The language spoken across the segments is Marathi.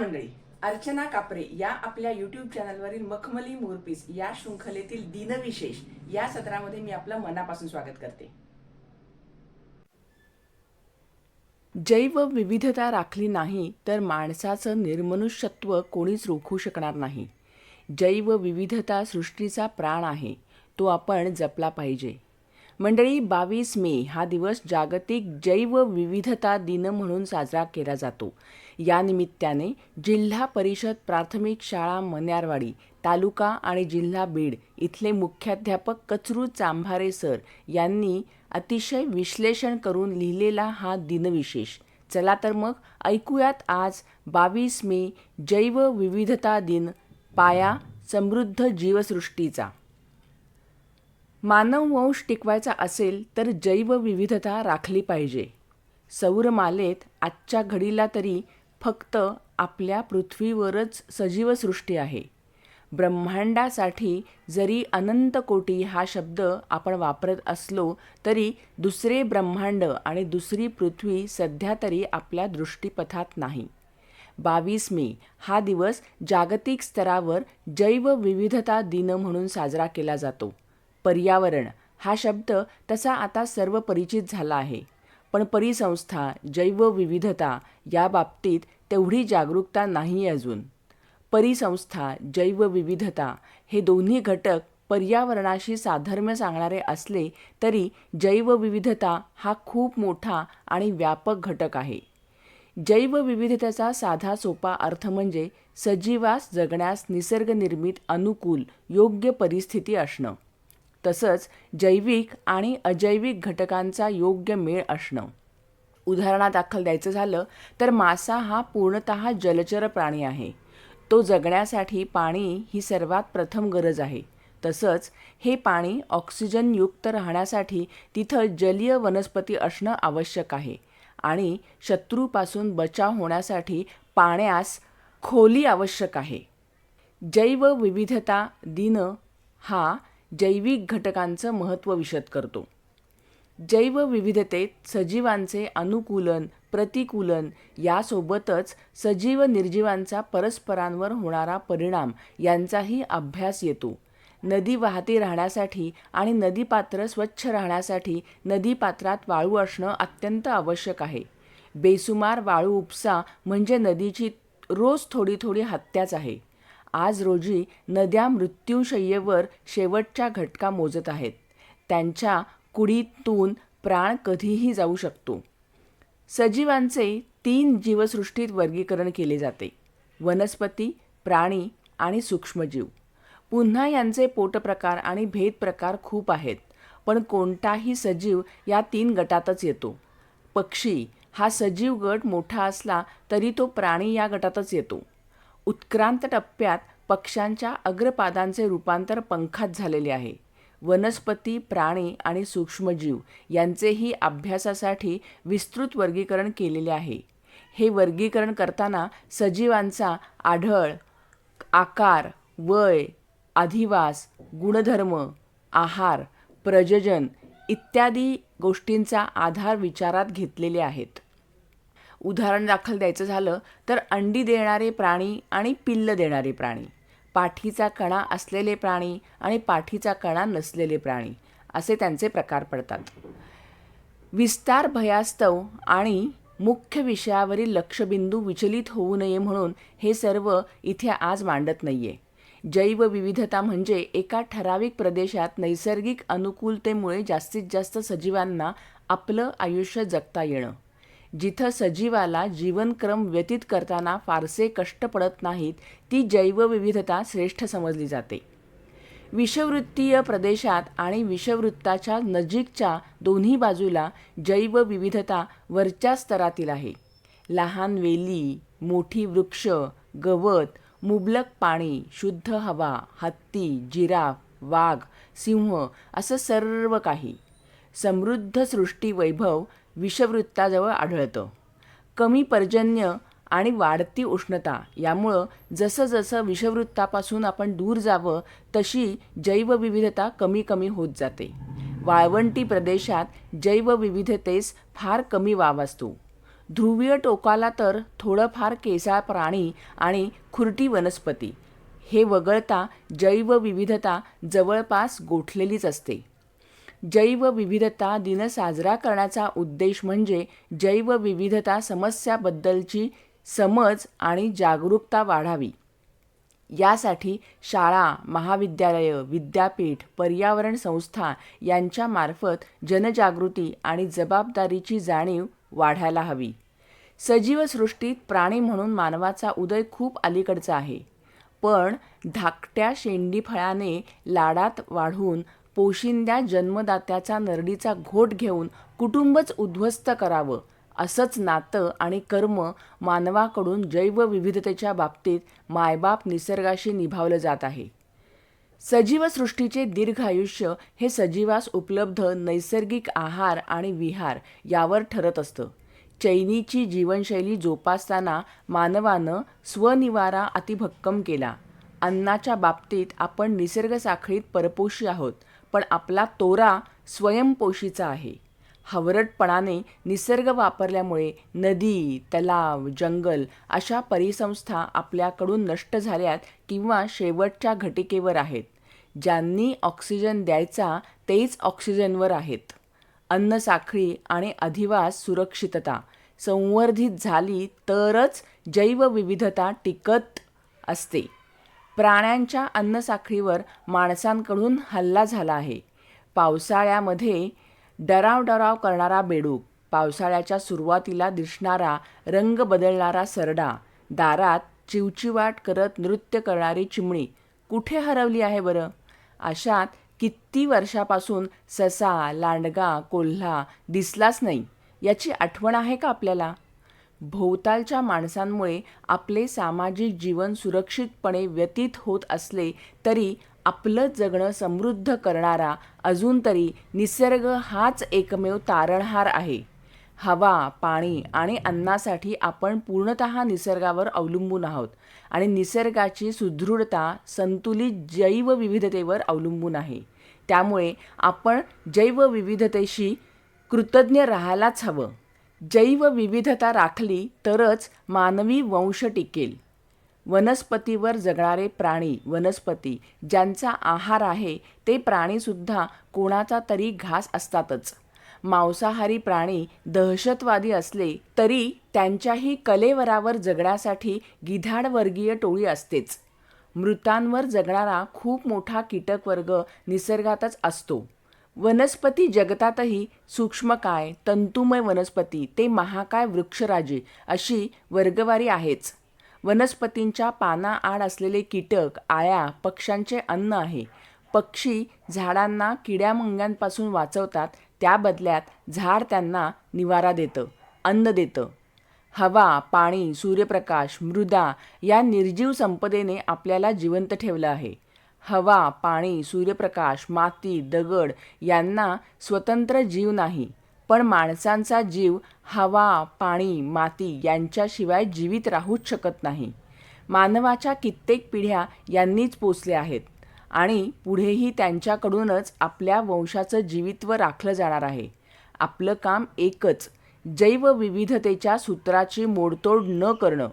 मंडळी अर्चना कापरे या आपल्या युट्यूब चॅनलवरील मखमली मोरपीस या शृंखलेतील दिनविशेष या सत्रामध्ये मी आपलं मनापासून स्वागत करते. जैव विविधता राखली नाही तर माणसाचं निर्मनुष्यत्व कोणीच रोखू शकणार नाही. जैव विविधता सृष्टीचा प्राण आहे तो आपण जपला पाहिजे. मंडळी बावीस मे हा दिवस जागतिक जैव विविधता दिन म्हणून साजरा केला जातो. या निमित्ताने जिल्हा परिषद प्राथमिक शाळा मन्यारवाडी तालुका आणि जिल्हा बीड इथले मुख्याध्यापक कचरू चांभारे सर यांनी अतिशय विश्लेषण करून लिहिलेला हा दिनविशेष. चला तर मग ऐकूयात आज बावीस मे जैवविविधता दिन पाया समृद्ध जीवसृष्टीचा. मानववंश टिकवायचा असेल तर जैवविविधता राखली पाहिजे. सौरमालेत आजच्या घडीला तरी फक्त आपल्या पृथ्वीवरच सजीवसृष्टी आहे. ब्रह्मांडासाठी जरी अनंत कोटी हा शब्द आपण वापरत असलो तरी दुसरे ब्रह्मांड आणि दुसरी पृथ्वी सध्या तरी आपल्या दृष्टीपथात नाही. बावीस मे हा दिवस जागतिक स्तरावर जैवविविधता दिन म्हणून साजरा केला जातो. पर्यावरण हा शब्द तसा आता सर्व परिचित झाला आहे. पण परिसंस्था जैवविविधता या बाबतीत तेवढी जागरूकता नाही अजून. परिसंस्था जैवविविधता हे दोन्ही घटक पर्यावरणाशी साधर्म्य सांगणारे असले तरी जैवविविधता हा खूप मोठा आणि व्यापक घटक आहे. जैवविविधतेचा साधा सोपा अर्थ म्हणजे सजीवास जगण्यास निसर्गनिर्मित अनुकूल योग्य परिस्थिती असणं. तसंच जैविक आणि अजैविक घटकांचा योग्य मेळ असणं. उदाहरणादाखल द्यायचं झालं तर मासा हा पूर्णत जलचर प्राणी आहे. तो जगण्यासाठी पाणी ही सर्वात प्रथम गरज आहे. तसंच हे पाणी ऑक्सिजनयुक्त राहण्यासाठी तिथं जलीय वनस्पती असणं आवश्यक आहे आणि शत्रूपासून बचाव होण्यासाठी पाण्यास खोली आवश्यक आहे. जैवविविधता दिन हा जैविक घटकांचं महत्त्व विशद करतो. जैवविविधतेत सजीवांचे अनुकूलन प्रतिकूलन यासोबतच सजीव निर्जीवांचा परस्परांवर होणारा परिणाम यांचाही अभ्यास येतो. नदी वाहती राहण्यासाठी आणि नदीपात्र स्वच्छ राहण्यासाठी नदीपात्रात वाळू असणं अत्यंत आवश्यक आहे. बेसुमार वाळू उपसा म्हणजे नदीची रोज थोडी थोडी हत्याच आहे. आज रोजी नद्या मृत्यूशय्येवर शेवटच्या घटका मोजत आहेत. त्यांच्या कुडीतून प्राण कधीही जाऊ शकतो. सजीवांचे तीन जीवसृष्टीत वर्गीकरण केले जाते. वनस्पती प्राणी आणि सूक्ष्मजीव. पुन्हा यांचे पोटप्रकार आणि भेदप्रकार खूप आहेत पण कोणताही सजीव या तीन गटातच येतो. पक्षी हा सजीव गट मोठा असला तरी तो प्राणी या गटातच येतो. उत्क्रांत टप्प्यात पक्ष्यांच्या अग्रपादांचे रूपांतर पंखात झालेले आहे. वनस्पती प्राणी आणि सूक्ष्मजीव यांचेही अभ्यासासाठी विस्तृत वर्गीकरण केलेले आहे. हे वर्गीकरण करताना सजीवांचा आढळ आकार वय अधिवास गुणधर्म आहार प्रजजन इत्यादी गोष्टींचा आधार विचारात घेतलेले आहेत. उदाहरण दाखल द्यायचं झालं तर अंडी देणारे प्राणी आणि पिल्ल देणारे प्राणी पाठीचा कणा असलेले प्राणी आणि पाठीचा कणा नसलेले प्राणी असे त्यांचे प्रकार पडतात. विस्तार भयास्तव आणि मुख्य विषयावरील लक्षबिंदू विचलित होऊ नये म्हणून हे सर्व इथे आज मांडत नाहीये. जैवविविधता म्हणजे एका ठराविक प्रदेशात नैसर्गिक अनुकूलतेमुळे जास्तीत जास्त सजीवांना आपलं आयुष्य जगता येणं. जिथं सजीवाला जीवनक्रम व्यतीत करताना फारसे कष्ट पडत नाहीत ती जैवविविधता श्रेष्ठ समजली जाते. विषवृत्तीय प्रदेशात आणि विषवृत्ताच्या नजीकच्या दोन्ही बाजूला जैवविविधता वरच्या स्तरातील आहे. लहान वेली मोठी वृक्ष गवत मुबलक पाणी शुद्ध हवा हत्ती जिराफ वाघ सिंह असं सर्व काही. समृद्ध सृष्टी वैभव विषवृत्ताजवळ आढळतं. कमी पर्जन्य आणि वाढती उष्णता यामुळं जसंजसं विषववृत्तापासून विषवृत्तापासून आपण दूर जावं तशी जैवविविधता कमी कमी होत जाते. वाळवंटी प्रदेशात जैवविविधतेस फार कमी वाव असतो. ध्रुवीय टोकाला तर थोडंफार केसाळ प्राणी आणि खुरटी वनस्पती. हे वगळता जैवविविधता जवळपास गोठलेलीच असते. जैवविविधता दिन साजरा करण्याचा उद्देश म्हणजे जैवविविधता समस्याबद्दलची समज आणि जागरूकता वाढावी. यासाठी शाळा महाविद्यालयं विद्यापीठ पर्यावरण संस्था यांच्यामार्फत जनजागृती आणि जबाबदारीची जाणीव वाढायला हवी. सजीव सृष्टीत प्राणी म्हणून मानवाचा उदय खूप अलीकडचा आहे. पण धाकट्या शेंडीफळाने लाडात वाढून पोशिंद्या जन्मदात्याचा नरडीचा घोट घेऊन कुटुंबच उद्ध्वस्त करावं असंच नातं आणि कर्म मानवाकडून जैवविविधतेच्या बाबतीत मायबाप निसर्गाशी निभावलं जात आहे. सजीवसृष्टीचे दीर्घ आयुष्य हे सजीवास उपलब्ध नैसर्गिक आहार आणि विहार यावर ठरत असतं. चैनीची जीवनशैली जोपासताना मानवानं स्वनिवारा अतिभक्कम केला. अन्नाच्या बाबतीत आपण निसर्ग साखळीत परपोषी आहोत. पण आपला तोरा स्वयंपोषीचा आहे. हवरटपणाने निसर्ग वापरल्यामुळे नदी तलाव जंगल अशा परिसंस्था आपल्याकडून नष्ट झाल्यात किंवा शेवटच्या घटिकेवर आहेत. ज्यांनी ऑक्सिजन द्यायचा तेच ऑक्सिजनवर आहेत. अन्नसाखळी आणि अधिवास सुरक्षितता संवर्धित झाली तरच जैवविविधता टिकत असते. प्राण्यांच्या अन्नसाखळीवर माणसांकडून हल्ला झाला आहे. पावसाळ्यामध्ये डराव डराव करणारा बेडूक पावसाळ्याच्या सुरुवातीला दिसणारा रंग बदलणारा सरडा दारात चिवचिवाट करत नृत्य करणारी चिमणी कुठे हरवली आहे बरं? अशात किती वर्षापासून ससा लांडगा कोल्हा दिसलाच नाही याची आठवण आहे का आपल्याला? भोवतालच्या माणसांमुळे आपले सामाजिक जीवन सुरक्षितपणे व्यतीत होत असले तरी आपलं जगणं समृद्ध करणारा अजून तरी निसर्ग हाच एकमेव तारणहार आहे. हवा पाणी आणि अन्नासाठी आपण पूर्णत निसर्गावर अवलंबून आहोत आणि निसर्गाची सुदृढता संतुलित जैवविविधतेवर अवलंबून आहे. त्यामुळे आपण जैवविविधतेशी कृतज्ञ राहायलाच हवं. जैवविविधता राखली तरच मानवी वंश टिकेल. वनस्पतीवर जगणारे प्राणी वनस्पती ज्यांचा आहार आहे ते प्राणीसुद्धा कोणाचा तरी घास असतातच. मांसाहारी प्राणी दहशतवादी असले तरी त्यांच्याही कलेवरावर जगण्यासाठी गिधाडवर्गीय टोळी असतेच. मृतांवर जगणारा खूप मोठा कीटकवर्ग निसर्गातच असतो. वनस्पती जगतातही सूक्ष्मकाय तंतुमय वनस्पती ते महाकाय वृक्षराजे अशी वर्गवारी आहेच. वनस्पतींच्या पानाआड असलेले कीटक आळ्या पक्ष्यांचे अन्न आहे. पक्षी झाडांना किड्यामुंग्यांपासून वाचवतात त्या बदल्यात झाड त्यांना निवारा देतं अन्न देतं. हवा पाणी सूर्यप्रकाश मृदा या निर्जीव संपदेने आपल्याला जिवंत ठेवलं आहे. हवा पाणी सूर्यप्रकाश माती दगड यांना स्वतंत्र जीव नाही. पण माणसांचा जीव हवा पाणी माती यांच्याशिवाय जीवित राहूच शकत नाही. मानवाच्या कित्येक पिढ्या यांनीच पोचले आहेत आणि पुढेही त्यांच्याकडूनच आपल्या वंशाचं जीवित्व राखलं जाणार आहे. आपलं काम एकच जैवविविधतेच्या सूत्राची मोडतोड न करणं.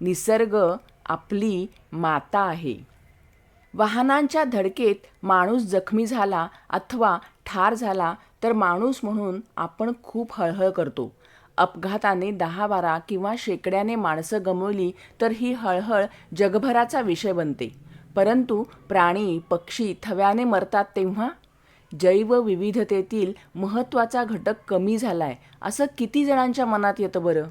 निसर्ग आपली माता आहे. वाहनांच्या धडकेत माणूस जखमी झाला अथवा ठार झाला तर माणूस म्हणून आपण खूप हळहळ करतो. अपघाताने दहा बारा किंवा शेकड्याने माणसं गमवली तर ही हळहळ जगभराचा विषय बनते. परंतु प्राणी पक्षी थव्याने मरतात तेव्हा? जैवविविधतेतील महत्त्वाचा घटक कमी झालाय असं किती जणांच्या मनात येतं बरं?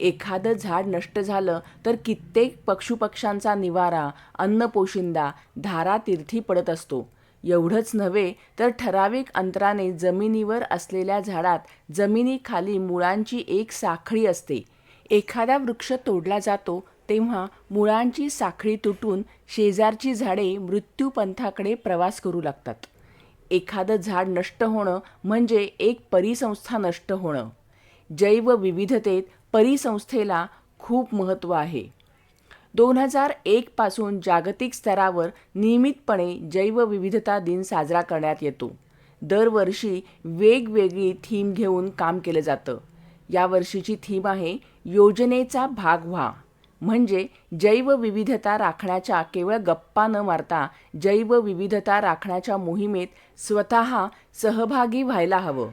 एखादं झाड नष्ट झालं तर कित्येक पक्षुपक्ष्यांचा निवारा अन्नपोशिंदा धारातीर्थी पडत असतो. एवढंच नव्हे तर ठराविक अंतराने जमिनीवर असलेल्या झाडात जमिनीखाली मुळांची एक साखळी असते. एखादा वृक्ष तोडला जातो तेव्हा मुळांची साखळी तुटून शेजारची झाडे मृत्यूपंथाकडे प्रवास करू लागतात. एखादं झाड नष्ट होणं म्हणजे एक परिसंस्था नष्ट होणं. जैवविविधतेत परिसंस्थेला खूप महत्त्व आहे. दोन हजार एकपासून जागतिक स्तरावर नियमितपणे जैवविविधता दिन साजरा करण्यात येतो. दरवर्षी वेगवेगळी थीम घेऊन काम केलं जातं. यावर्षीची थीम आहे योजनेचा भाग व्हा. म्हणजे जैवविविधता राखण्याच्या केवळ गप्पा न मारता जैवविविधता राखण्याच्या मोहिमेत स्वतः सहभागी व्हायला हवं.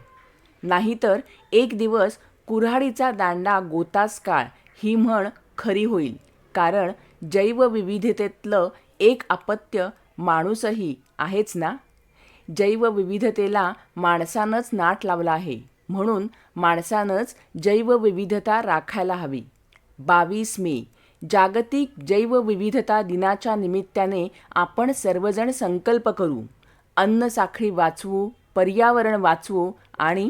नाहीतर एक दिवस कुऱ्हाडीचा दांडा गोतास काळ ही म्हण खरी होईल. कारण जैवविविधतेतलं एक अपत्य माणूसही आहेच ना? जैवविविधतेला माणसानंच नाट लावला आहे. म्हणून माणसानंच जैवविविधता राखायला हवी. बावीस मे जागतिक जैवविविधता दिनाच्या निमित्ताने आपण सर्वजण संकल्प करू. अन्न साखळी वाचवू पर्यावरण वाचवू आणि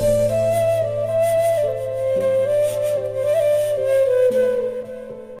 Música